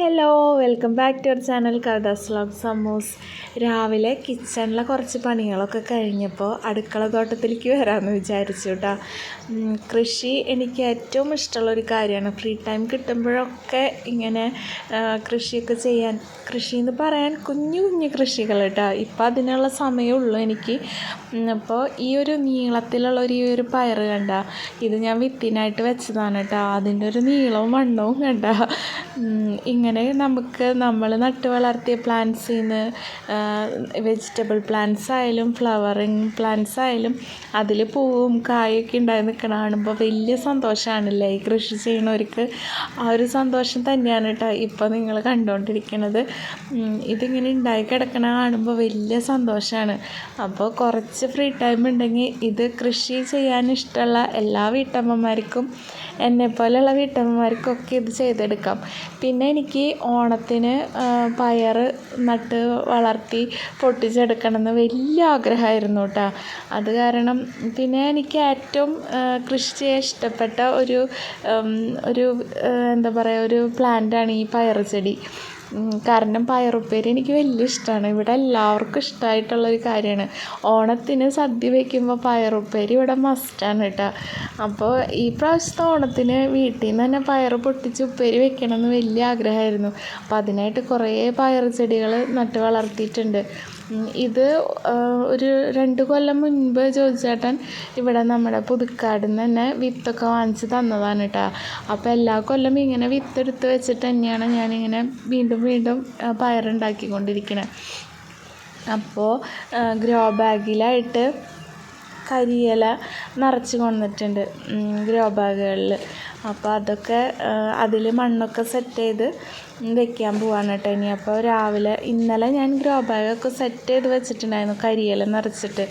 Hello welcome back to our channel Kavitha's vlog സമൂസ് രാവിലെ കിച്ചണിലെ കുറച്ച് പണികളൊക്കെ കഴിഞ്ഞപ്പോൾ അടുക്കള തോട്ടത്തിലേക്ക് വരാമെന്ന് വിചാരിച്ചു കേട്ടോ കൃഷി എനിക്ക് ഏറ്റവും ഇഷ്ടമുള്ള ഒരു കാര്യമാണ്. ഫ്രീ ടൈം കിട്ടുമ്പോഴൊക്കെ ഇങ്ങനെ കൃഷിയൊക്കെ ചെയ്യാൻ കൃഷി എന്ന് പറയാൻ കുഞ്ഞു കുഞ്ഞു കൃഷികൾ കേട്ടോ ഇപ്പം അതിനുള്ള സമയമുള്ളൂ എനിക്ക്. അപ്പോൾ ഈ ഒരു നീളത്തിലുള്ള ഒരു ഈ ഒരു പയറ് കണ്ട. ഇത് ഞാൻ വിത്തിനായിട്ട് വെച്ചതാണ് കേട്ടോ അതിന്റെ ഒരു നീളവും വണ്ണവും കണ്ട. ഉം, ഇങ്ങനെ നമുക്ക് നമ്മൾ നട്ട് വളർത്തിയ പ്ലാന്റ്സിൽ നിന്ന് വെജിറ്റബിൾ പ്ലാന്റ്സ് ആയാലും ഫ്ലവറിങ് പ്ലാന്റ്സ് ആയാലും അതിൽ പൂവും കായൊക്കെ ഉണ്ടായി നിൽക്കണ കാണുമ്പോൾ വലിയ സന്തോഷമാണല്ലേ ഈ കൃഷി ചെയ്യണവർക്ക് ആ ഒരു സന്തോഷം തന്നെയാണ് കേട്ടോ ഇപ്പോൾ നിങ്ങൾ കണ്ടുകൊണ്ടിരിക്കുന്നത് ഇതിങ്ങനെ ഉണ്ടായി കിടക്കണ കാണുമ്പോൾ വലിയ സന്തോഷമാണ് അപ്പോൾ കുറച്ച് ഫ്രീ ടൈം ഉണ്ടെങ്കിൽ ഇത് കൃഷി ചെയ്യാൻ ഇഷ്ടമുള്ള എല്ലാ വീട്ടമ്മമാർക്കും എന്നെപ്പോലെയുള്ള വീട്ടമ്മമാർക്കൊക്കെ ഇത് ചെയ്തെടുക്കാം. പിന്നെ എനിക്ക് ഓണത്തിന് പയർ നട്ട് വളർത്തി പൊട്ടിച്ചെടുക്കണമെന്ന് വലിയ ആഗ്രഹമായിരുന്നു കേട്ടോ. അത് കാരണം പിന്നെ എനിക്ക് ഏറ്റവും കൃഷി ചെയ്യാൻ ഇഷ്ടപ്പെട്ട ഒരു ഒരു എന്താ പറയുക ഒരു പ്ലാന്റാണ് ഈ പയർ ചെടി കാരണം പയറുപ്പേരി എനിക്ക് വലിയ ഇഷ്ടമാണ് ഇവിടെ എല്ലാവർക്കും ഇഷ്ടമായിട്ടുള്ളൊരു കാര്യമാണ്. ഓണത്തിന് സദ്യ വയ്ക്കുമ്പോൾ പയറുപ്പേരി ഇവിടെ മസ്റ്റാണ് കേട്ടോ അപ്പോൾ ഈ പ്രാവശ്യത്തെ ഓണത്തിന് വീട്ടിൽ നിന്ന് തന്നെ പയറ് പൊട്ടിച്ച് ഉപ്പേരി വെക്കണമെന്ന് വലിയ ആഗ്രഹമായിരുന്നു. അപ്പോൾ അതിനായിട്ട് കുറേ പയർ ചെടികൾ നട്ട് വളർത്തിയിട്ടുണ്ട്. ഇത് ഒരു രണ്ട് കൊല്ലം മുൻപ് ചോദിച്ചേട്ടൻ ഇവിടെ നമ്മുടെ പുതുക്കാട് നിന്ന് തന്നെ വിത്തൊക്കെ വാങ്ങിച്ച് തന്നതാണ് കേട്ടോ അപ്പോൾ എല്ലാ കൊല്ലം ഇങ്ങനെ വിത്തെടുത്ത് വെച്ചിട്ട് തന്നെയാണ് ഞാനിങ്ങനെ വീണ്ടും വീണ്ടും പയറുണ്ടാക്കിക്കൊണ്ടിരിക്കുന്നത് അപ്പോൾ ഗ്രോ ബാഗിലായിട്ട് കരിയില നിറച്ച് കൊണ്ടിട്ടുണ്ട് ഗ്രോ ബാഗുകളിൽ അപ്പോൾ അതൊക്കെ അതിൽ മണ്ണൊക്കെ സെറ്റ് ചെയ്ത് വെക്കാൻ പോവാണ് കേട്ടോ ഇനി. അപ്പോൾ രാവിലെ ഇന്നലെ ഞാൻ ഗ്രോ ബാഗൊക്കെ സെറ്റ് ചെയ്ത് വെച്ചിട്ടുണ്ടായിരുന്നു കരിയില നിറച്ചിട്ട്.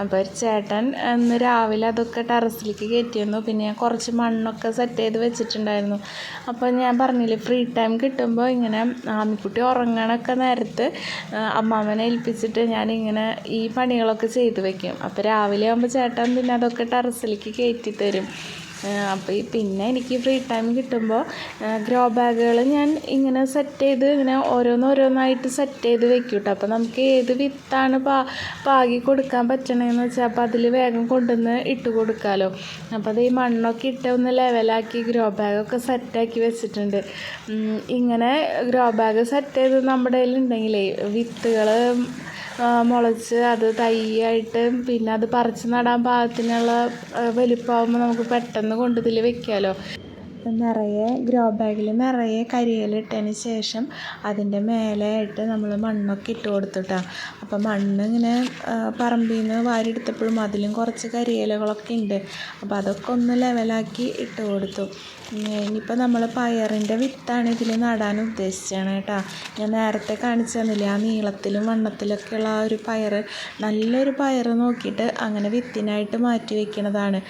അപ്പോൾ ഒരു ചേട്ടൻ ഇന്ന് രാവിലെ അതൊക്കെ ടെറസിലേക്ക് കയറ്റി വന്നു പിന്നെ ഞാൻ കുറച്ച് മണ്ണൊക്കെ സെറ്റ് ചെയ്ത് വെച്ചിട്ടുണ്ടായിരുന്നു. അപ്പോൾ ഞാൻ പറഞ്ഞില്ലേ ഫ്രീ ടൈം കിട്ടുമ്പോൾ ഇങ്ങനെ ആമിക്കുട്ടി ഉറങ്ങണൊക്കെ നേരത്ത് അമ്മാവനെ ഏൽപ്പിച്ചിട്ട് ഞാനിങ്ങനെ ഈ പണികളൊക്കെ ചെയ്ത് വെക്കും. അപ്പോൾ രാവിലെ ആകുമ്പോൾ ചേട്ടൻ പിന്നെ അതൊക്കെ ടെറസിലേക്ക് കയറ്റി തരും. അപ്പോൾ പിന്നെ എനിക്ക് ഫ്രീ ടൈം കിട്ടുമ്പോൾ ഗ്രോ ബാഗുകൾ ഞാൻ ഇങ്ങനെ സെറ്റ് ചെയ്ത് ഇങ്ങനെ ഓരോന്നോരോന്നായിട്ട് സെറ്റ് ചെയ്ത് വെക്കും കേട്ടോ അപ്പോൾ നമുക്ക് ഏത് വിത്താണ് പാ പാകി കൊടുക്കാൻ പറ്റണതെന്ന് വെച്ചാൽ അപ്പോൾ അതിൽ വേഗം കൊണ്ടുവന്ന് ഇട്ട് കൊടുക്കാമല്ലോ അപ്പോൾ അത് ഈ മണ്ണൊക്കെ ഇട്ട് ഒന്ന് ലെവലാക്കി ഗ്രോ ബാഗൊക്കെ സെറ്റാക്കി വെച്ചിട്ടുണ്ട്. ഇങ്ങനെ ഗ്രോ ബാഗ് സെറ്റ് ചെയ്ത് നമ്മുടെ കയ്യിലുണ്ടെങ്കിലേ വിത്തുകൾ മുളച്ച് അത് തൈയായിട്ട് പിന്നെ അത് പറിച്ച് നടാൻ പാകത്തിനുള്ള വലിപ്പമാകുമ്പോൾ നമുക്ക് പെട്ടെന്ന് കൊണ്ട് ഇതിൽ വെക്കാമല്ലോ നിറയെ ഗ്രോ ബാഗിൽ നിറയെ കരിയില ഇട്ടതിന് ശേഷം അതിന്റെ മേലെയായിട്ട് നമ്മൾ മണ്ണൊക്കെ ഇട്ട് കൊടുത്തിട്ടാ. അപ്പോൾ മണ്ണ് ഇങ്ങനെ പറമ്പിൽ നിന്ന് വാരിയെടുത്തപ്പോഴും അതിലും കുറച്ച് കരിയിലകളൊക്കെ ഉണ്ട് അപ്പോൾ അതൊക്കെ ഒന്ന് ലെവലാക്കി ഇട്ട് കൊടുത്തു. ഇനിയിപ്പോൾ നമ്മൾ പയറിന്റെ വിത്താണ് ഇതിൽ നടാൻ ഉദ്ദേശിച്ചാണ് കേട്ടോ. ഞാൻ നേരത്തെ കാണിച്ചു തന്നില്ലേ ആ നീളത്തിലും വണ്ണത്തിലൊക്കെയുള്ള ആ ഒരു പയർ നല്ലൊരു പയർ നോക്കിയിട്ട് അങ്ങനെ വിത്തിനായിട്ട് മാറ്റി വയ്ക്കുന്നതാണ്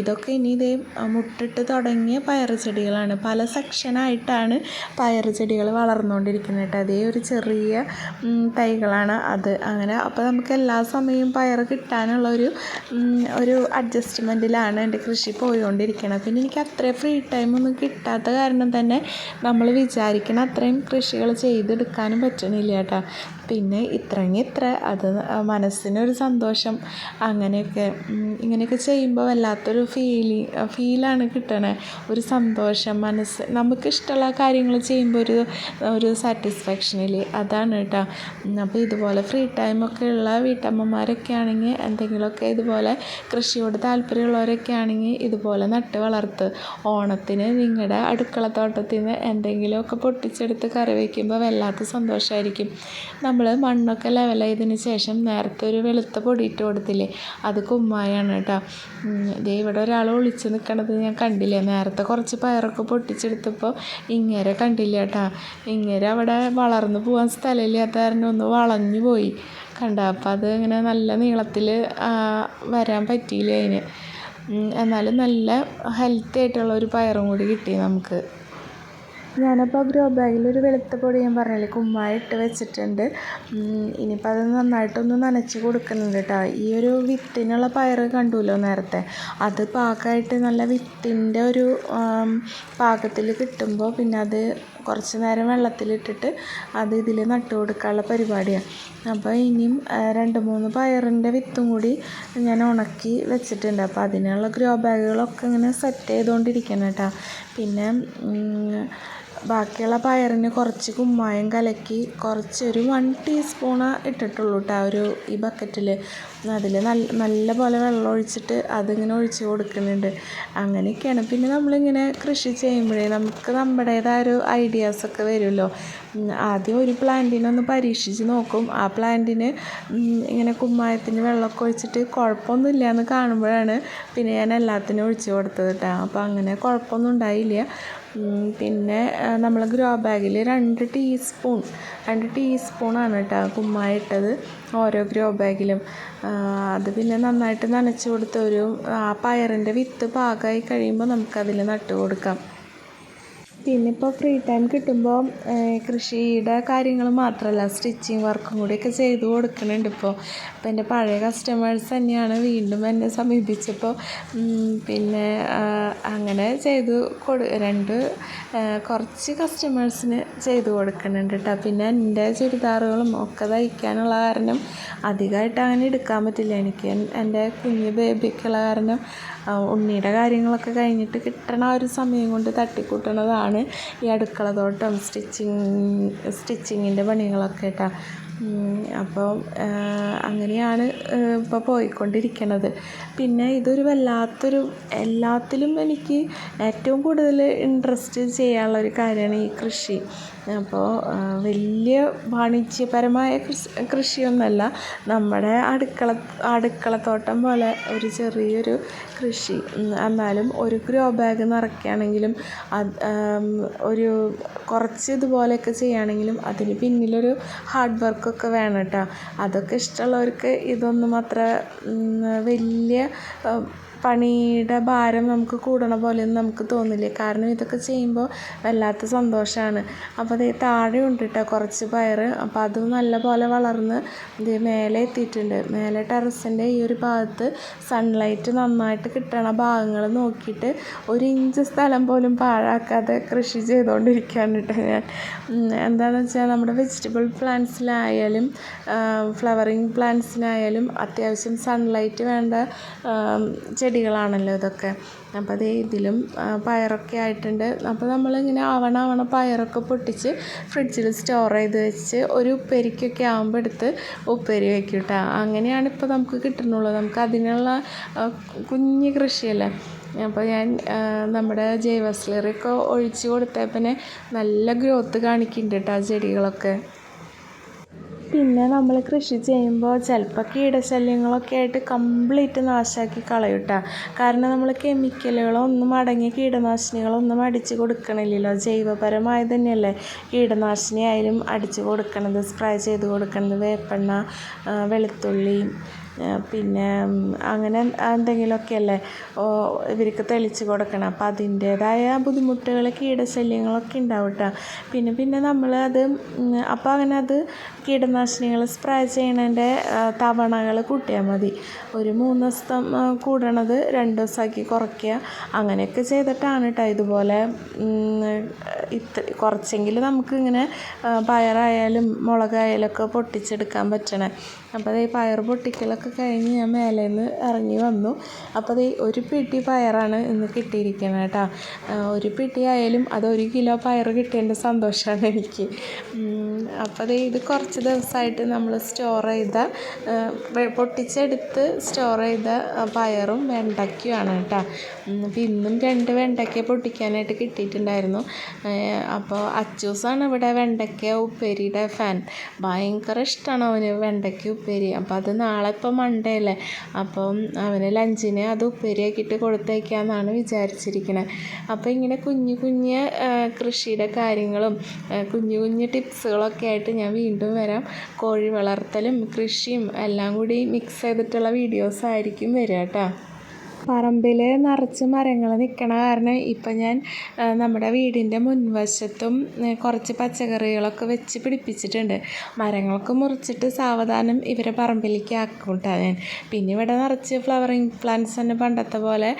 ഇതൊക്കെ ഇനി ഇതേ മുട്ടിട്ട് തുടങ്ങിയ പയർ ചെടികളാണ്. പല സെക്ഷനായിട്ടാണ് പയർ ചെടികൾ വളർന്നുകൊണ്ടിരിക്കുന്നത് കേട്ടോ. അതേ ഒരു ചെറിയ തൈകളാണ് അത്. അങ്ങനെ അപ്പോൾ നമുക്ക് എല്ലാ സമയവും പയർ കിട്ടാനുള്ള ഒരു ഒരു അഡ്ജസ്റ്റ്മെന്റിലാണ് എന്റെ കൃഷി പോയിക്കൊണ്ടിരിക്കുന്നത് പിന്നെ എനിക്ക് അത്രയും ഫ്രീ ടൈം ഒന്നും കിട്ടാത്ത കാരണം തന്നെ നമ്മൾ വിചാരിക്കണ അത്രയും കൃഷികൾ ചെയ്തെടുക്കാനും പറ്റണില്ല കേട്ടോ. പിന്നെ ഇത്രയെങ്കിൽ ഇത്ര. അത് മനസ്സിനൊരു സന്തോഷം. അങ്ങനെയൊക്കെ ഇങ്ങനെയൊക്കെ ചെയ്യുമ്പോൾ വല്ലാത്തൊരു ഫീലി ഫീലാണ് കിട്ടണത് ഒരു സന്തോഷം മനസ്സ്. നമുക്കിഷ്ടമുള്ള കാര്യങ്ങൾ ചെയ്യുമ്പോൾ ഒരു ഒരു സാറ്റിസ്ഫാക്ഷനിൽ അതാണ് കേട്ടോ അപ്പോൾ ഇതുപോലെ ഫ്രീ ടൈമൊക്കെ ഉള്ള വീട്ടമ്മമാരൊക്കെ ആണെങ്കിൽ എന്തെങ്കിലുമൊക്കെ ഇതുപോലെ കൃഷിയോട് താല്പര്യമുള്ളവരൊക്കെ ആണെങ്കിൽ ഇതുപോലെ നട്ട് വളർത്ത് ഓണത്തിന് നിങ്ങളുടെ അടുക്കളത്തോട്ടത്തിൽ നിന്ന് എന്തെങ്കിലുമൊക്കെ പൊട്ടിച്ചെടുത്ത് കറി വയ്ക്കുമ്പോൾ വല്ലാത്ത സന്തോഷമായിരിക്കും നമ്മൾ മണ്ണൊക്കെ ലെവലായതിന് ശേഷം നേരത്തെ ഒരു വെളുത്ത പൊടി ഇട്ട് കൊടുത്തില്ലേ? അത് കുമ്മായാണ് കേട്ടോ. ദേ ഇവിടെ ഒരാൾ ഒളിച്ച് നിൽക്കണത് ഞാൻ കണ്ടില്ലേ? നേരത്തെ കുറച്ച് പയറൊക്കെ പൊട്ടിച്ചെടുത്തപ്പോൾ ഇങ്ങേരെ കണ്ടില്ല കേട്ടോ? ഇങ്ങേരെ അവിടെ വളർന്നു പോകാൻ സ്ഥലമില്ലാത്ത കാരണം ഒന്ന് വളഞ്ഞു പോയി. കണ്ട അപ്പം അത് ഇങ്ങനെ നല്ല നീളത്തിൽ വരാൻ പറ്റിയില്ല അതിന്? എന്നാലും നല്ല ഹെൽത്തി ആയിട്ടുള്ള ഒരു പയറും കൂടി കിട്ടി നമുക്ക്. ഞാനപ്പോൾ ഗ്രോ ബാഗിൽ ഒരു വെളുത്ത പൊടി ഞാൻ പറഞ്ഞില്ലേ കുമ്മായ ഇട്ട് വെച്ചിട്ടുണ്ട്. ഇനിയിപ്പോൾ അത് നന്നായിട്ടൊന്ന് നനച്ച് കൊടുക്കുന്നുണ്ട് കേട്ടോ ഈ ഒരു വിത്തിനുള്ള പയർ കണ്ടുല്ലോ നേരത്തെ? അത് പാകമായിട്ട് നല്ല വിത്തിന്റെ ഒരു പാകത്തിൽ കിട്ടുമ്പോൾ പിന്നെ അത് കുറച്ച് നേരം വെള്ളത്തിലിട്ടിട്ട് അത് ഇതിൽ നട്ട് കൊടുക്കാനുള്ള പരിപാടിയാണ് അപ്പോൾ ഇനിയും രണ്ട് മൂന്ന് പയറിന്റെ വിത്തും കൂടി ഞാൻ ഉണക്കി വെച്ചിട്ടുണ്ട്. അപ്പോൾ അതിനുള്ള ഗ്രോ ബാഗുകളൊക്കെ ഇങ്ങനെ സെറ്റ് ചെയ്തുകൊണ്ടിരിക്കണം കേട്ടോ പിന്നെ ബാക്കിയുള്ള പയറിന് കുറച്ച് കുമ്മായം കലക്കി കുറച്ചൊരു വൺ ടീസ്പൂണ് ഇട്ടിട്ടുള്ളൂ കേട്ടോ ഒരു ഈ ബക്കറ്റിൽ അതിൽ നല്ല നല്ല പോലെ വെള്ളം ഒഴിച്ചിട്ട് അതിങ്ങനെ ഒഴിച്ച് കൊടുക്കുന്നുണ്ട്. അങ്ങനെയൊക്കെയാണ്. പിന്നെ നമ്മളിങ്ങനെ കൃഷി ചെയ്യുമ്പോഴേ നമുക്ക് നമ്മുടേതായ ഒരു ഐഡിയാസൊക്കെ വരുമല്ലോ. ആദ്യം ഒരു പ്ലാന്റിനെ ഒന്ന് പരീക്ഷിച്ച് നോക്കും. ആ പ്ലാന്റിന് ഇങ്ങനെ കുമ്മായത്തിന് വെള്ളമൊക്കെ ഒഴിച്ചിട്ട് കുഴപ്പമൊന്നുമില്ല എന്ന് കാണുമ്പോഴാണ് പിന്നെ ഞാൻ എല്ലാത്തിനും ഒഴിച്ച് കൊടുത്തത് കേട്ടോ. അപ്പോൾ അങ്ങനെ കുഴപ്പമൊന്നും ഉണ്ടായില്ല. പിന്നെ നമ്മൾ ഗ്രോ ബാഗിൽ രണ്ട് ടീസ്പൂൺ രണ്ട് ടീസ്പൂണാണ് കേട്ടോ കുമ്മായ ഇട്ടത്. ഓരോ ഗ്രോ ബാഗിലും. അത് പിന്നെ നന്നായിട്ട് നനച്ച് കൊടുത്ത് ഒരു ആ പയറിന്റെ വിത്ത് പാകമായി കഴിയുമ്പോൾ നമുക്കതിൽ നട്ട് കൊടുക്കാം. പിന്നെ ഇപ്പോൾ ഫ്രീ ടൈം കിട്ടുമ്പോൾ കൃഷിയുടെ കാര്യങ്ങൾ മാത്രമല്ല സ്റ്റിച്ചിങ് വർക്കും കൂടിയൊക്കെ ചെയ്ത് കൊടുക്കുന്നുണ്ട് ഇപ്പോൾ അപ്പോൾ എന്റെ പഴയ കസ്റ്റമേഴ്സ് തന്നെയാണ് വീണ്ടും എന്നെ സമീപിച്ചപ്പോൾ പിന്നെ അങ്ങനെ ചെയ്തു കൊടു രണ്ട് കുറച്ച് കസ്റ്റമേഴ്സിന് ചെയ്തു കൊടുക്കുന്നുണ്ട് കേട്ടോ. പിന്നെ എന്റെ ചുരിദാറുകളും ഒക്കെ തയ്ക്കാനുള്ള കാരണം അധികമായിട്ട് അങ്ങനെ എടുക്കാൻ പറ്റില്ല. എനിക്ക് എന്റെ കുഞ്ഞ് ബേബിക്കുള്ള കാരണം ഉണ്ണിയുടെ കാര്യങ്ങളൊക്കെ കഴിഞ്ഞിട്ട് കിട്ടണ ഒരു സമയം കൊണ്ട് തട്ടിക്കൂട്ടണതാണ് ഈ അടുക്കള തോട്ടം. സ്റ്റിച്ചിങ് സ്റ്റിച്ചിങ്ങിന്റെ പണികളൊക്കെ കേട്ടോ. അപ്പോൾ അങ്ങനെയാണ് ഇപ്പോൾ പോയിക്കൊണ്ടിരിക്കുന്നത് പിന്നെ ഇതൊരു വല്ലാത്തൊരു എല്ലാത്തിലും എനിക്ക് ഏറ്റവും കൂടുതൽ ഇൻട്രസ്റ്റ് ചെയ്യാനുള്ള ഒരു കാര്യമാണ് ഈ കൃഷി. അപ്പോൾ വലിയ വാണിജ്യപരമായ കൃഷിയൊന്നുമല്ല നമ്മുടെ അടുക്കള അടുക്കളത്തോട്ടം പോലെ ഒരു ചെറിയൊരു കൃഷി. എന്നാലും ഒരു ഗ്രോ ബാഗ് നിറയ്ക്കുകയാണെങ്കിലും അത് ഒരു കുറച്ച് ഇതുപോലെയൊക്കെ ചെയ്യുകയാണെങ്കിലും അതിന് പിന്നിലൊരു ഹാർഡ് വർക്കൊക്കെ വേണം കേട്ടോ. അതൊക്കെ ഇഷ്ടമുള്ളവർക്ക് ഇതൊന്നും അത്ര വലിയ പണിയുടെ ഭാരം നമുക്ക് കൂടണ പോലെയൊന്നും നമുക്ക് തോന്നില്ല? കാരണം ഇതൊക്കെ ചെയ്യുമ്പോൾ വല്ലാത്ത സന്തോഷമാണ് അപ്പോൾ ദേ താഴെയുണ്ട് കേട്ടോ കുറച്ച് പയർ അപ്പോൾ അത് നല്ലപോലെ വളർന്ന് ഇത് മേലെ എത്തിയിട്ടുണ്ട്. മേലെ ടെറസിന്റെ ഈ ഒരു ഭാഗത്ത് സൺലൈറ്റ് നന്നായിട്ട് കിട്ടണ ഭാഗങ്ങൾ നോക്കിയിട്ട് ഒരു ഇഞ്ച് സ്ഥലം പോലും പാഴാക്കാതെ കൃഷി ചെയ്തുകൊണ്ടിരിക്കുകയാണ് കേട്ടോ ഞാൻ. എന്താണെന്ന് വെച്ചാൽ നമ്മുടെ വെജിറ്റബിൾ പ്ലാന്റ്സിലായാലും ഫ്ലവറിങ് പ്ലാന്റ്സിനായാലും അത്യാവശ്യം സൺലൈറ്റ് വേണ്ട ചെടികളാണല്ലോ ഇതൊക്കെ. അപ്പോൾ ദേ ഇതിലും പയറൊക്കെ ആയിട്ടുണ്ട്. അപ്പോൾ നമ്മളിങ്ങനെ ആവണ ആവണ പയറൊക്കെ പൊട്ടിച്ച് ഫ്രിഡ്ജിൽ സ്റ്റോർ ചെയ്ത് വെച്ച് ഒരു ഉപ്പേരിക്കൊക്കെ ആകുമ്പോൾ എടുത്ത് ഉപ്പേരി വയ്ക്കും കേട്ടോ അങ്ങനെയാണ് ഇപ്പോൾ നമുക്ക് കിട്ടുന്നുള്ളൂ നമുക്ക് അതിനുള്ള കുഞ്ഞ് കൃഷിയല്ലേ. അപ്പോൾ ഞാൻ നമ്മുടെ ജൈവ സ്ലറിയൊക്കെ ഒഴിച്ച് കൊടുത്തേ പിന്നെ നല്ല ഗ്രോത്ത് കാണിക്കുന്നുണ്ട് കേട്ടോ ആ ചെടികളൊക്കെ. പിന്നെ നമ്മൾ കൃഷി ചെയ്യുമ്പോൾ ചിലപ്പോൾ കീടശല്യങ്ങളൊക്കെ ആയിട്ട് കംപ്ലീറ്റ് നാശമാക്കി കളയും കാരണം നമ്മൾ കെമിക്കലുകളൊന്നും അടങ്ങിയ കീടനാശിനികളൊന്നും അടിച്ച് കൊടുക്കണില്ലല്ലോ. ജൈവപരമായി തന്നെയല്ലേ കീടനാശിനി ആയാലും അടിച്ച് കൊടുക്കണത് സ്പ്രേ ചെയ്ത് കൊടുക്കണത് വേപ്പെണ്ണ വെളുത്തുള്ളി പിന്നെ അങ്ങനെ എന്തെങ്കിലുമൊക്കെയല്ലേ? ഇവർക്ക് തെളിച്ച് കൊടുക്കണം. അപ്പം അതിന്റേതായ ബുദ്ധിമുട്ടുകൾ കീടശല്യങ്ങളൊക്കെ ഉണ്ടാവും കേട്ടോ പിന്നെ പിന്നെ നമ്മൾ അത് അപ്പോൾ അങ്ങനെ അത് കീടനാശിനികൾ സ്പ്രേ ചെയ്യണതിന്റെ തവണകൾ കൂട്ടിയാൽ മതി. ഒരു മൂന്ന് ദിവസം കൂടണത് രണ്ട് ദിവസമാക്കി കുറയ്ക്കുക അങ്ങനെയൊക്കെ ചെയ്തിട്ടാണ് കേട്ടോ ഇതുപോലെ ഇത്ര കുറച്ചെങ്കിലും നമുക്കിങ്ങനെ പയറായാലും മുളകായാലും ഒക്കെ പൊട്ടിച്ചെടുക്കാൻ പറ്റണേ. അപ്പോൾ ഈ പയർ പൊട്ടിക്കലൊക്കെ കഴിഞ്ഞ് ഞാൻ മേലെ നിന്ന് ഇറങ്ങി വന്നു. അപ്പോൾ ദേ ഒരു പെട്ടി പയറാണ് ഇന്ന് കിട്ടിയിരിക്കുന്നത് കേട്ടോ ഒരു പിടി ആയാലും അത് ഒരു കിലോ പയർ കിട്ടിയതിന്റെ സന്തോഷമാണ് എനിക്ക്. അപ്പോൾ ഇത് കുറച്ച് ദിവസമായിട്ട് നമ്മൾ സ്റ്റോർ ചെയ്ത പൊട്ടിച്ചെടുത്ത് സ്റ്റോർ ചെയ്ത പയറും വെണ്ടയ്ക്കയുമാണ് കേട്ടോ അപ്പോൾ ഇന്നും രണ്ട് വെണ്ടയ്ക്ക പൊട്ടിക്കാനായിട്ട് കിട്ടിയിട്ടുണ്ടായിരുന്നു. അപ്പോൾ അച്ചൂസാണ് ഇവിടെ വെണ്ടയ്ക്ക ഉപ്പേരിയുടെ ഫാൻ ഭയങ്കര ഇഷ്ടമാണ് അവന് വെണ്ടയ്ക്ക ഉപ്പേരി. അപ്പോൾ അത് നാളെ ഇപ്പോൾ മൺഡേ അല്ലേ? അപ്പം അവന് ലഞ്ചിന് അത് ഉപ്പേരിയാക്കിയിട്ട് കൊടുത്തയക്കാമെന്നാണ് വിചാരിച്ചിരിക്കുന്നത് അപ്പോൾ ഇങ്ങനെ കുഞ്ഞു കുഞ്ഞ് കൃഷിയുടെ കാര്യങ്ങളും കുഞ്ഞു കുഞ്ഞു ടിപ്സുകളൊക്കെ ആയിട്ട് ഞാൻ വീണ്ടും വരാം. കോഴി വളർത്തലും കൃഷിയും എല്ലാം കൂടി മിക്സ് ചെയ്തിട്ടുള്ള വീഡിയോസ് ആയിരിക്കും വരിക കേട്ടോ. പറമ്പിൽ നിറച്ച് മരങ്ങൾ നിൽക്കണ കാരണം ഇപ്പം ഞാൻ നമ്മുടെ വീടിന്റെ മുൻവശത്തും കുറച്ച് പച്ചക്കറികളൊക്കെ വെച്ച് പിടിപ്പിച്ചിട്ടുണ്ട്. മരങ്ങളൊക്കെ മുറിച്ചിട്ട് സാവധാനം ഇവരെ പറമ്പിലേക്ക് ആക്കൂട്ടാ ഞാൻ. പിന്നെ ഇവിടെ നിറച്ച് ഫ്ലവറിങ് പ്ലാന്റ്സ് തന്നെ പണ്ടത്തെ പോലെ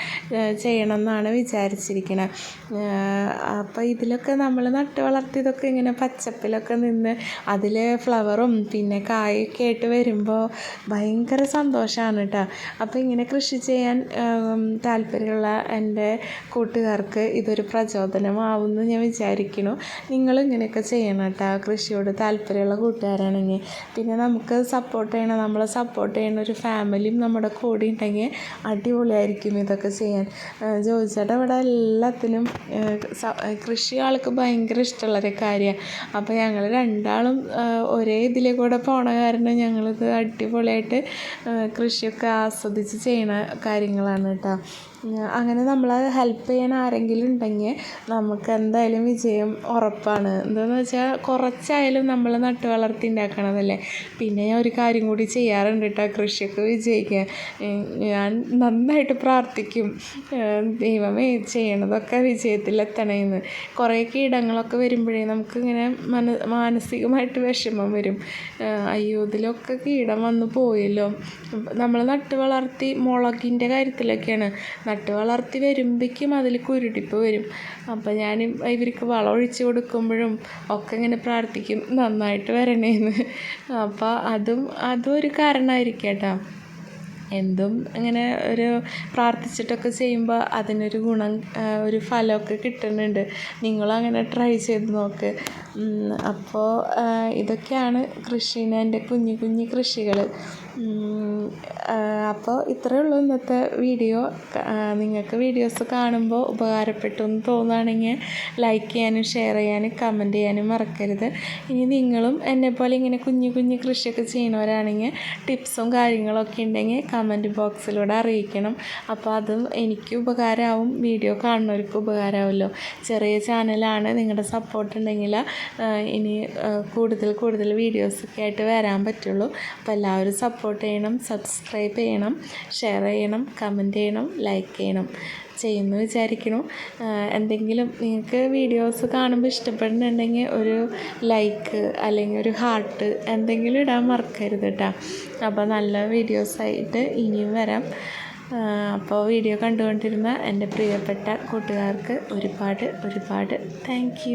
ചെയ്യണം എന്നാണ് വിചാരിച്ചിരിക്കുന്നത് അപ്പോൾ ഇതിലൊക്കെ നമ്മൾ നട്ട് വളർത്തിയതൊക്കെ ഇങ്ങനെ പച്ചപ്പിലൊക്കെ നിന്ന് അതിൽ ഫ്ലവറും പിന്നെ കായൊക്കെ ആയിട്ട് വരുമ്പോൾ ഭയങ്കര സന്തോഷമാണ് കേട്ടോ അപ്പോൾ ഇങ്ങനെ കൃഷി ചെയ്യാൻ താല്പര്യമുള്ള എന്റെ കൂട്ടുകാർക്ക് ഇതൊരു പ്രചോദനമാവുമെന്ന് ഞാൻ വിചാരിക്കുന്നു. നിങ്ങളും ഇങ്ങനെയൊക്കെ ചെയ്യണം കേട്ടോ. കൃഷിയോട് താല്പര്യമുള്ള കൂട്ടുകാരാണെങ്കിൽ. പിന്നെ നമുക്ക് സപ്പോർട്ട് ചെയ്യണം. നമ്മളെ സപ്പോർട്ട് ചെയ്യുന്ന ഒരു ഫാമിലിയും നമ്മുടെ കൂടെ ഉണ്ടെങ്കിൽ അടിപൊളിയായിരിക്കും ഇതൊക്കെ ചെയ്യാൻ. ജോയിച്ചേട്ടാ ഇവിടെ എല്ലാത്തിനും കൃഷി ആൾക്ക് ഭയങ്കര ഇഷ്ടമുള്ളൊരു കാര്യമാണ്. അപ്പോൾ ഞങ്ങൾ രണ്ടാളും ഒരേ ഇതിലെ കൂടെ പോണ കാരണം ഞങ്ങളിത് അടിപൊളിയായിട്ട് കൃഷിയൊക്കെ ആസ്വദിച്ച് ചെയ്യണ കാര്യങ്ങളാണ്. കേട്ടോ. അങ്ങനെ നമ്മളെ ഹെൽപ്പ് ചെയ്യാൻ ആരെങ്കിലും ഉണ്ടെങ്കിൽ നമുക്ക് എന്തായാലും വിജയം ഉറപ്പാണ്. എന്താണെന്ന് വെച്ചാൽ കുറച്ചായാലും നമ്മൾ നട്ട് വളർത്തി ഉണ്ടാക്കണതല്ലേ? പിന്നെ ഞാൻ ഒരു കാര്യം കൂടി ചെയ്യാറുണ്ട് കേട്ടോ കൃഷിയൊക്കെ വിജയിക്കാൻ. ഞാൻ നന്നായിട്ട് പ്രാർത്ഥിക്കും. ദൈവമേ ചെയ്യണതൊക്കെ വിജയത്തിലെത്തണേന്ന്. കുറേ കീടങ്ങളൊക്കെ വരുമ്പോഴേ നമുക്കിങ്ങനെ മന മാനസികമായിട്ട് വിഷമം വരും. അയ്യോ ഇതിലൊക്കെ കീടം വന്നു പോയല്ലോ. നമ്മൾ നട്ട് വളർത്തി മുളകിന്റെ കാര്യത്തിലൊക്കെയാണ്. നട്ട് വളർത്തി വരുമ്പോഴേക്കും അതിൽ കുരുടിപ്പ് വരും. അപ്പം ഞാൻ ഇവർക്ക് വളം ഒഴിച്ച് കൊടുക്കുമ്പോഴും ഒക്കെ ഇങ്ങനെ പ്രാർത്ഥിക്കും നന്നായിട്ട് വരണേന്ന് അപ്പോൾ അതും അതും ഒരു കാരണമായിരിക്കും കേട്ടോ. എന്തും ഇങ്ങനെ ഒരു പ്രാർത്ഥിച്ചിട്ടൊക്കെ ചെയ്യുമ്പോൾ അതിനൊരു ഗുണം ഒരു ഫലമൊക്കെ കിട്ടുന്നുണ്ട്. നിങ്ങളും അങ്ങനെ ട്രൈ ചെയ്ത് നോക്ക്. അപ്പോൾ ഇതൊക്കെയാണ് കൃഷീനെ എന്റെ കുഞ്ഞു കുഞ്ഞു കൃഷികൾ അപ്പോൾ ഇത്രയേ ഉള്ളൂ ഇന്നത്തെ വീഡിയോ. നിങ്ങൾക്ക് വീഡിയോസ് കാണുമ്പോൾ ഉപകാരപ്പെട്ടു എന്ന് തോന്നുകയാണെങ്കിൽ ലൈക്ക് ചെയ്യാനും ഷെയർ ചെയ്യാനും കമന്റ് ചെയ്യാനും മറക്കരുത്. ഇനി നിങ്ങളും എന്നെപ്പോലെ ഇങ്ങനെ കുഞ്ഞു കുഞ്ഞു കൃഷിയൊക്കെ ചെയ്യുന്നവരാണെങ്കിൽ ടിപ്സും കാര്യങ്ങളൊക്കെ ഉണ്ടെങ്കിൽ കമന്റ് ബോക്സിലൂടെ അറിയിക്കണം. അപ്പോൾ അതും എനിക്ക് ഉപകാരമാവും. വീഡിയോ കാണുന്നവർക്ക് ഉപകാരമാവുമല്ലോ. ചെറിയ ചാനലാണ് നിങ്ങളുടെ സപ്പോർട്ട് ഉണ്ടെങ്കിൽ ഇനി കൂടുതൽ കൂടുതൽ വീഡിയോസൊക്കെ ആയിട്ട് വരാൻ പറ്റുള്ളൂ. അപ്പോൾ എല്ലാവരും സപ്പോർട്ട് ചെയ്യണം സബ്സ്ക്രൈബ് ചെയ്യണം ഷെയർ ചെയ്യണം കമന്റ് ചെയ്യണം ലൈക്ക് ചെയ്യണം. ചെയ്യുന്നു വിചാരിക്കണം എന്തെങ്കിലും നിങ്ങൾക്ക് വീഡിയോസ് കാണുമ്പോൾ ഇഷ്ടപ്പെടുന്നുണ്ടെങ്കിൽ ഒരു ലൈക്ക് അല്ലെങ്കിൽ ഒരു ഹാർട്ട് എന്തെങ്കിലും ഇടാൻ മറക്കരുത് കേട്ടോ അപ്പോൾ നല്ല വീഡിയോസായിട്ട് ഇനിയും വരാം. അപ്പോൾ വീഡിയോ കണ്ടുകൊണ്ടിരുന്ന എന്റെ പ്രിയപ്പെട്ട കൂട്ടുകാർക്ക് ഒരുപാട് ഒരുപാട് താങ്ക്